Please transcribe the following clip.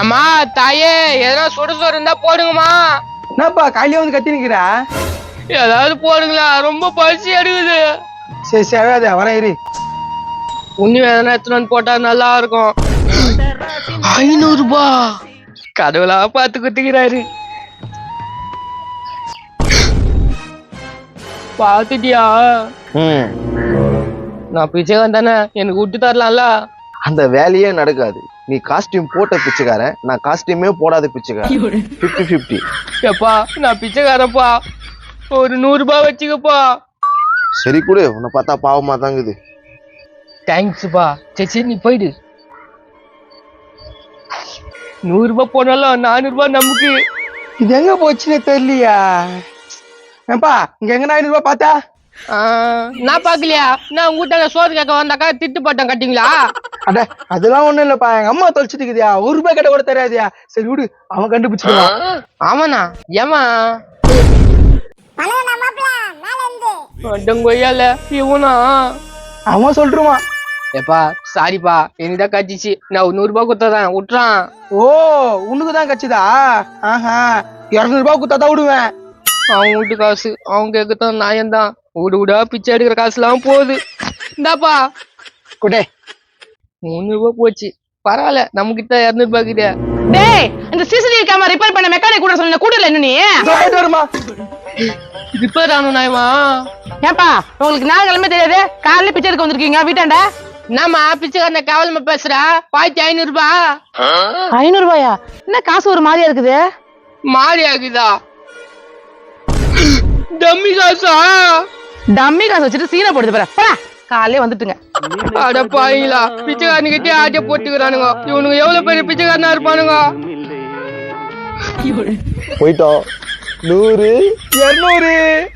அம்மா தாயே எதனா சுடு சோறு இருந்தா போடுங்கம்மா. என்னப்பா காலையில வந்து கத்தி நிக்கிற ஏதாவது போடுங்களா ரொம்ப பசி எடுக்குது. சரி சரி அழாத வரேன் இரு. உண்ணி எதனா எடுத்துட்டு வந்து போட்டா நல்லா இருக்கும் ஐநூறு ரூபாய் கடவுளா பார்த்து குத்துக்கிறாரு. பாத்துட்டியா நான் பிச்சைக்காரன் தானே எனக்கு விட்டு தரலாம்ல. அந்த வேலையே நடக்காது. நீ காஸ்டியூம் போட்ட பிச்சைக்காரன். நான் காஸ்டியூமே போடாத பிச்சைக்காரன். ஃபிஃப்டி ஃபிஃப்டி எப்பா நான் பிச்சைக்காரப்பா ஒரு நூறு ரூபாய் வச்சுக்கப்பா. சரி கொடு உன்னை பார்த்தா பாவமா தாங்குது. தேங்க்ஸ்ப்பா சரி சரி நீ போயிடு. நூறு ரூபாய் போனாலும் நானூறு ரூபாய் நமக்கு. இது எங்க போச்சுன்னே தெரியலையா. ஏன்பா இங்க எங்கடா ஐநூறு ரூபாய் பார்த்தா? நான் பாக்கலையா நான் உங்ககிட்ட சோறு கேட்க வந்தாக்கா திட்டு பட்டம் கட்டிங்களா? அட அதெல்லாம் ஒண்ணும் இல்லப்பா. எங்க அம்மா தொலைச்சிட்டு இருக்குதியா. ஒரு ரூபாய் கிட்ட கூட தெரியாதியா சரி விடு அவன் கண்டுபிடிச்சிடுவான். ஆமாண்ணா ஏமா அடங்கொய்யால இவனா? அவன் சொல்லிருவான். ஏப்பா சாரிப்பா எனக்குதான் கட்டிச்சு. நான் ஒரு நூறு ரூபாய் கொடுத்ததான் விட்டுறான். ஓ உனக்கு தான் கட்சிதா? ஆஹா இருநூறு ரூபாய் குத்தாதான் விடுவேன். அவன் வீட்டு காசு அவன் கேட்கத்தான் நியாயம்தான் விடு விடா பிச்சை எடுக்கிற காசுலாம் போகுது. இந்தாப்பா. குட்டே முந்நூறு ரூபாய் போச்சு. பரவாயில்ல நம்ம கிட்ட இருநூறு ரூபாய் கிட்ட. டேய் இந்த சிசிடிவி கேமரா ரிப்பேர் பண்ண மெக்கானிக் கூட சொன்ன கூடல என்ன நீ? வருமா ரிப்பேர் ஆகணும் நாயமா ஏன்பா உங்களுக்கு நாலு கிழமை தெரியாது? காலையில பிச்சை எடுக்க வந்திருக்கீங்க வீட்டாண்ட? என்னம்மா பிச்சைக்காரன கேவலமா பேசுற? பாய்ச்சி ஐநூறு ரூபாய் ஐநூறு ரூபாயா என்ன காசு ஒரு மாதிரியா இருக்குது? மாறி ஆகுதா? டம்மி காசா? டம்மி காசு வச்சுட்டு சீனை போடுது பாரு. போடா. காலையிலே வந்துட்டுங்க. அட பாயிங்களா பிச்சைக்காரனு கிட்டே ஆட்டிய போட்டுக்கிறானுங்க. இவனுங்க எவ்வளவு பெரிய பிச்சைக்காரனா இருப்பானுங்க. போயிட்டோம். நூறு இருநூறு.